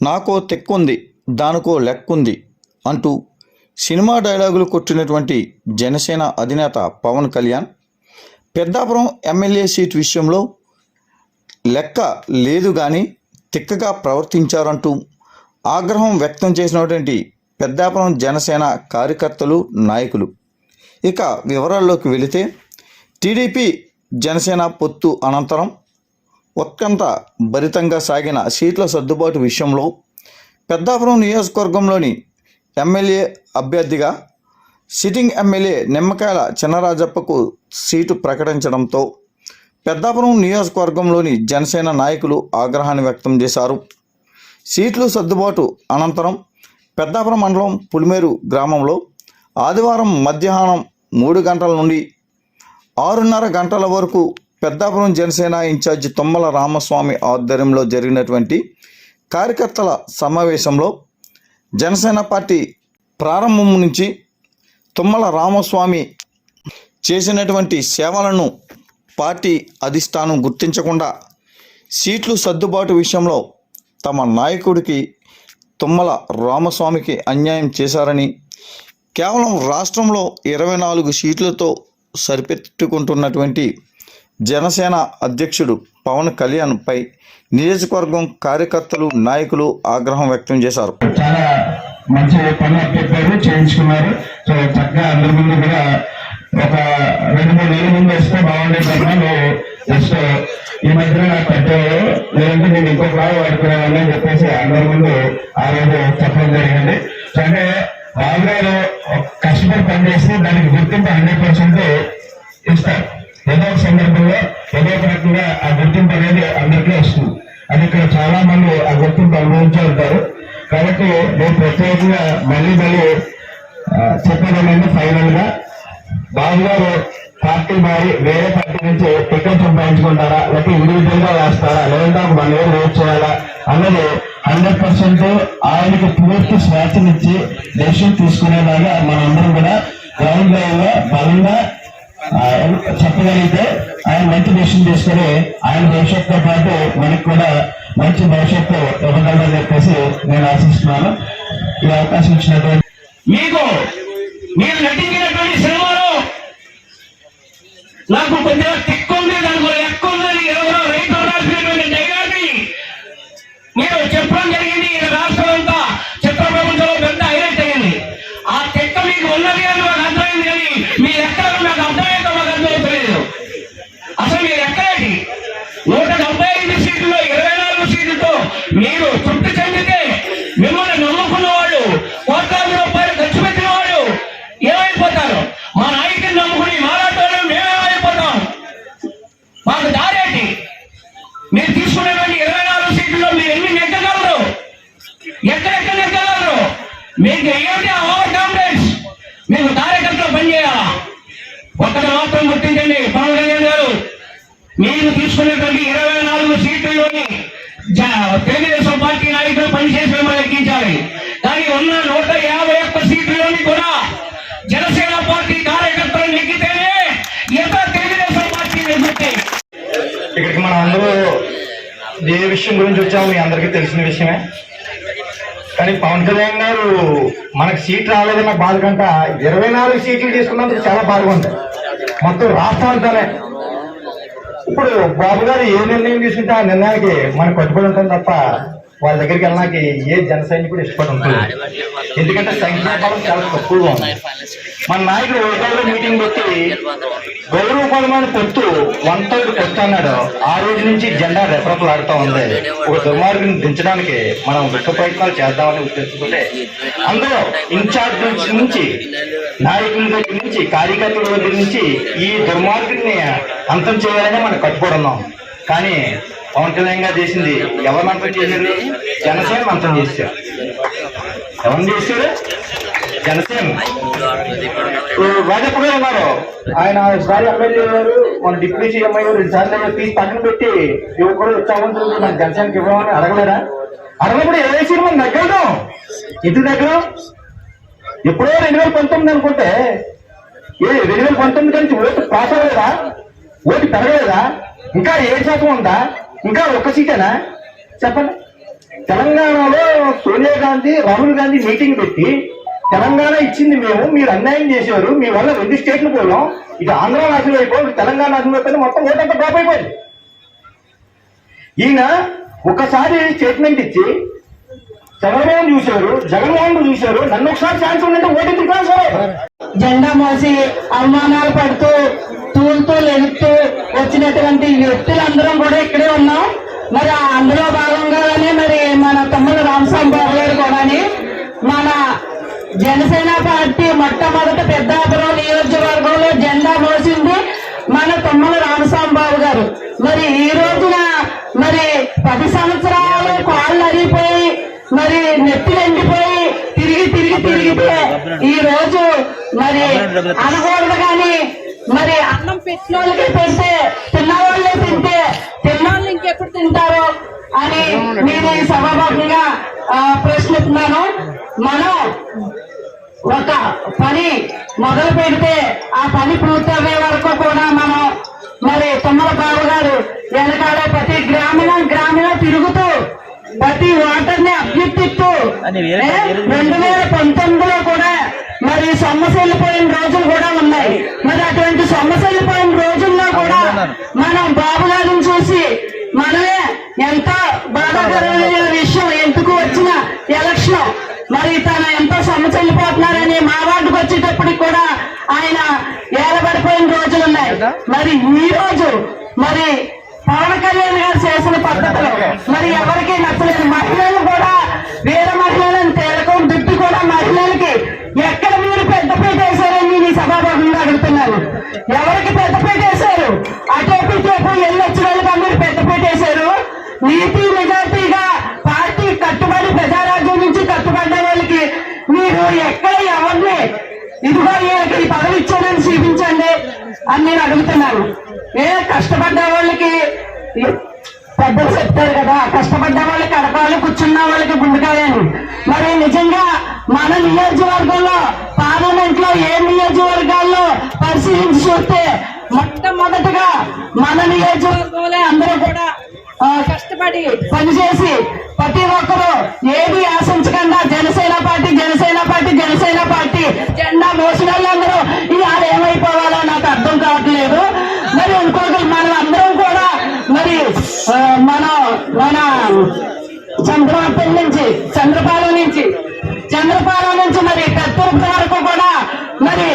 నాకో తెక్కుంది దానికో లెక్కుంది అంటూ సినిమా డైలాగులు కొట్టినటువంటి జనసేన అధినేత పవన్ కళ్యాణ్ పెద్దాపురం ఎమ్మెల్యే సీట్ విషయంలో లెక్క లేదు కానీ తిక్కగా ప్రవర్తించారంటూ ఆగ్రహం వ్యక్తం చేసినటువంటి పెద్దాపురం జనసేన కార్యకర్తలు నాయకులు. ఇక వివరాల్లోకి వెళితే టీడీపీ జనసేన పొత్తు అనంతరం ఉత్కంఠ భరితంగా సాగిన సీట్ల సర్దుబాటు విషయంలో పెద్దాపురం నియోజకవర్గంలోని ఎమ్మెల్యే అభ్యర్థిగా సిట్టింగ్ ఎమ్మెల్యే నిమ్మకాయల చిన్నరాజప్పకు సీటు ప్రకటించడంతో పెద్దాపురం నియోజకవర్గంలోని జనసేన నాయకులు ఆగ్రహాన్ని వ్యక్తం చేశారు. సీట్లు సర్దుబాటు అనంతరం పెద్దాపురం మండలం పులిమేరు గ్రామంలో ఆదివారం మధ్యాహ్నం మూడు గంటల నుండి ఆరున్నర గంటల వరకు పెద్దాపురం జనసేన ఇన్ఛార్జ్ తుమ్మల రామస్వామి ఆధ్వర్యంలో జరిగినటువంటి కార్యకర్తల సమావేశంలో జనసేన పార్టీ ప్రారంభం నుంచి తుమ్మల రామస్వామి చేసినటువంటి సేవలను పార్టీ అధిష్టానం గుర్తించకుండా సీట్లు సర్దుబాటు విషయంలో తమ నాయకుడికి తుమ్మల రామస్వామికి అన్యాయం చేశారని కేవలం రాష్ట్రంలో ఇరవై నాలుగు సీట్లతో సరిపెట్టుకుంటున్నటువంటి జనసేన అధ్యక్షుడు పవన్ కళ్యాణ్పై నియోజకవర్గం కార్యకర్తలు నాయకులు ఆగ్రహం వ్యక్తం చేశారు. చాలా మంచి పనులు చెప్పారు చేయించుకున్నారు. సో చక్కగా అందరి ముందు కూడా ఒక రెండు మూడు నెలల ముందు వస్తే బాగుండే అన్నా జస్ట్ ఈ మధ్యన నాకు పెట్టారు లేదంటే నేను ఇంకో బాగా వాడుకునేవాడిని అని చెప్పేసి అందరి ముందు ఆ రోజు చెప్పడం జరిగింది. సో అంటే బాబు కష్టపడి పనిచేస్తే దానికి గుర్తింపు హండ్రెడ్ పర్సెంట్ ఇస్తారు. ఏదో సందర్భంలో ఏదో రకంగా ఆ గుర్తింపు అనేది అందరికీ వస్తుంది. అది ఇక్కడ చాలా మంది ఆ గుర్తింపు అనుభవించే ఉంటారు కాబట్టి నేను ప్రత్యేకంగా మళ్ళీ మళ్ళీ ఆ, ఫైనల్గా బాబు గారు పార్టీ మారి వేరే పార్టీ నుంచి టికెట్ సంపాదించుకుంటారా? లేకపోతే ఇండివిజువల్గా వేస్తారా? లేదంటే ఒక వన్ ఇయర్ వెయిట్ చేయాలా? అన్నది హండ్రెడ్ పర్సెంట్ ఆయనకి పూర్తి స్వేచ్ఛనిచ్చి డెసిషన్ తీసుకునేలాగా మనందరం కూడా గ్రౌండ్ లెవెల్లో బలంగా చెప్పగలిగితే ఆయన మంచి డెసిషన్ తీసుకొని ఆయన భవిష్యత్తుతో పాటు మనకు కూడా మంచి భవిష్యత్తు ఇవ్వగలరని చెప్పేసి నేను ఆశిస్తున్నాను. ఈ అవకాశం ఇచ్చినటువంటి మీకు మీరు మా నాయకుని నమ్ముకుని మారాటంలో మేమే అయిపోతాం మాకు దారేటి? మీరు తీసుకునేటువంటి ఇరవై నాలుగు సీట్లలో మీరు ఎన్ని నెగ్గగలరు? ఎక్కడెక్కడ నెగ్గగలరు? మీకు ఏమిటి అవర్ కాన్ఫిడెన్స్? మీకు కార్యకర్తలు పనిచేయాలా ఒక్కటి మాత్రం గుర్తించండి పవన్ కళ్యాణ్ గారు మీరు తీసుకునేటువంటి ఇరవై నాలుగు సీట్లలోని తెలుగుదేశం పార్టీ నాయకులు పనిచేసి మిమ్మల్ని ఎక్కించాలి. కానీ ఉన్న నూట ఏ విషయం గురించి వచ్చామో మీ అందరికీ తెలిసిన విషయమే. కానీ పవన్ కళ్యాణ్ గారు మనకు సీట్ రాలేదన్న బాధ కంట ఇరవై నాలుగు సీట్లు తీసుకున్నందుకు చాలా బాధగా ఉంది. మొత్తం రాష్ట్రం అంతానే ఇప్పుడు బాబు గారు ఏ నిర్ణయం తీసుకుంటే ఆ నిర్ణయానికి మనకు కట్టుబడి ఉంటాం తప్ప వాళ్ళ దగ్గరికి వెళ్ళడానికి ఏ జన సైనికుడు ఇష్టపడి ఉంటుంది ఎందుకంటే సంఖ్యాబలం చాలా తక్కువగా ఉంది. మన నాయకుడు ఒకళ్ళు మీటింగ్ పెట్టి గౌరవపరమైన పొత్తు వన్ థర్డ్ పొత్తు అన్నాడు. ఆ రోజు నుంచి జెండా రెపరెపలాడుతూ ఉంది. ఒక దుర్మార్గుని దించడానికి మనం గొప్ప ప్రయత్నాలు చేద్దామని ఉద్దేశించుకుంటే అందులో ఇన్ఛార్జ్ నుంచి నుంచి నాయకుల దగ్గర నుంచి కార్యకర్తల దగ్గర నుంచి ఈ దుర్మార్గుని అంతం చేయాలనే మనం కట్టుబడి ఉన్నాం. కానీ పవన్ కళ్యాణ్ గారు చేసింది. ఎవరు మంత్రం చేశారు? జనసేన మంత్రం చేశారు. ఎవరు చేశారు? జనసేన. రాజప్ప గారు ఉన్నారు. ఆయన సారి ఎమ్మెల్యే గారు మన డిప్యూటీ సీఎం అయ్యారు. రెండు తీసి పక్కన పెట్టి యువకుడు ఉత్సాహం మన జనసేనకి ఇవ్వమని అడగలేరా అడగప్పుడు ఇరవై సీట్లు మనం దగ్గరదాం ఎందుకు దగ్గర ఎప్పుడో రెండు వేల పంతొమ్మిది అనుకుంటే ఏ రెండు వేల పంతొమ్మిది నుంచి ఓటు పాస్ అవ్వలేదా? ఓటు పెరగలేదా? ఇంకా ఏ శాతం ఉందా? ఇంకా ఒక్క సీటేనా? చెప్పండి. తెలంగాణలో సోనియా గాంధీ రాహుల్ గాంధీ మీటింగ్ పెట్టి తెలంగాణ ఇచ్చింది మేము మీరు అన్యాయం చేశారు మీ వల్ల రెండు స్టేట్లు పోయాం ఇది ఆంధ్ర నాశనం అయిపోయి తెలంగాణ నాశనం అయిపోయింది మొత్తం ఓటంతా డ్రాప్ అయిపోయింది. ఈయన ఒకసారి స్టేట్మెంట్ ఇచ్చి చంద్రబాబు చూశారు జగన్మోహన్ చూశారు నన్ను ఒకసారి ఛాన్స్ ఉందంటే ఓటు ట్రాన్స్ఫర్ జెండా మోసి అవమానాలు పడుతూ తూలుతూ లెగుతూ వచ్చినటువంటి వ్యక్తులందరం కూడా ఇక్కడే ఉన్నాం. మరి అందులో భాగంగానే మరి మన తమ్ముడు రామస్వామిబాబు గారు కూడాని మన జనసేన పార్టీ మొట్టమొదటి పెద్దాపురం నియోజకవర్గంలో జెండా మోసింది మన తమ్ముడు రామస్వామిబాబు గారు. మరి ఈ రోజున మరి పది సంవత్సరాలు కాళ్ళు అరిగిపోయి మరి నెత్తులు ఎండిపోయి తిరిగి తిరిగి తిరిగితే ఈ రోజు మరి అనకూడదు కానీ మరి అన్నం పెట్టిన వాళ్ళకి పెడితే తిన్నవాళ్ళే తింటే తిన్నవాళ్ళు ఇంకెప్పుడు తింటారు అని నేను ఈ సభాముఖంగా ఆ, ప్రశ్నిస్తున్నాను. మనం ఒక పని మొదలు పెడితే ఆ పని పూర్తయ్యే వరకు కూడా మనం మరి తొమ్మల బాబు గారు వెనకాల ప్రతి గ్రామీణ గ్రామీణ తిరుగుతూ ప్రతి ఓటర్ని అభ్యర్థిస్తూ రెండు వేల పంతొమ్మిదిలో కూడా మరి పోయిన రోజులు కూడా ఉన్నాయి. మరి అటువంటి సమస్యలు పోయిన రోజుల్లో కూడా మనం బాబు గారిని చూసి మనమే ఎంత బాధాకరమైన విషయం ఎందుకు వచ్చిన ఎలక్షన్ మరి తన ఎంతో సమస్యలు పోతున్నారని మా వార్డుకు వచ్చేటప్పటికి కూడా ఆయన ఏలబడిపోయిన రోజులు ఉన్నాయి. మరి ఈ రోజు మరి పవన్ కళ్యాణ్ గారు చేసిన పద్ధతులు మరి ఎవరికి నచ్చలేదు. మహిళలు కూడా వేరే మహిళలను తేలకం మీరు ఎక్కడ ఎవరిని ఇదిగో వీళ్ళకి ఈ పదవి ఇచ్చానని చూపించండి అని నేను అడుగుతున్నాను. ఏ కష్టపడ్డ వాళ్ళకి పెద్దలు చెప్తారు కదా కష్టపడ్డ వాళ్ళకి అడపాలి కూర్చున్న వాళ్ళకి గుండెకాయని మరి నిజంగా మన నియోజకవర్గంలో పార్లమెంట్లో ఏ నియోజకవర్గాల్లో పరిశీలించి చూస్తే మొట్టమొదటగా మన నియోజకవర్గంలో అందరూ కూడా ఆ, కష్టపడి పనిచేసి ప్రతి ఒక్కరూ ఏది ఆశించకుండా Janasena party Janasena party Janasena party జెండా మోసిన వాళ్ళందరూ ఇవాళ ఏమైపోవాలో నాకు అర్థం కావట్లేదు. మరి ఇంకొకరు మనం అందరం కూడా మరి మన మన చంద్రపల్లి నుంచి చంద్రపాలెం నుంచి చంద్రపాలెం నుంచి మరి కత్తూరు వరకు కూడా మరి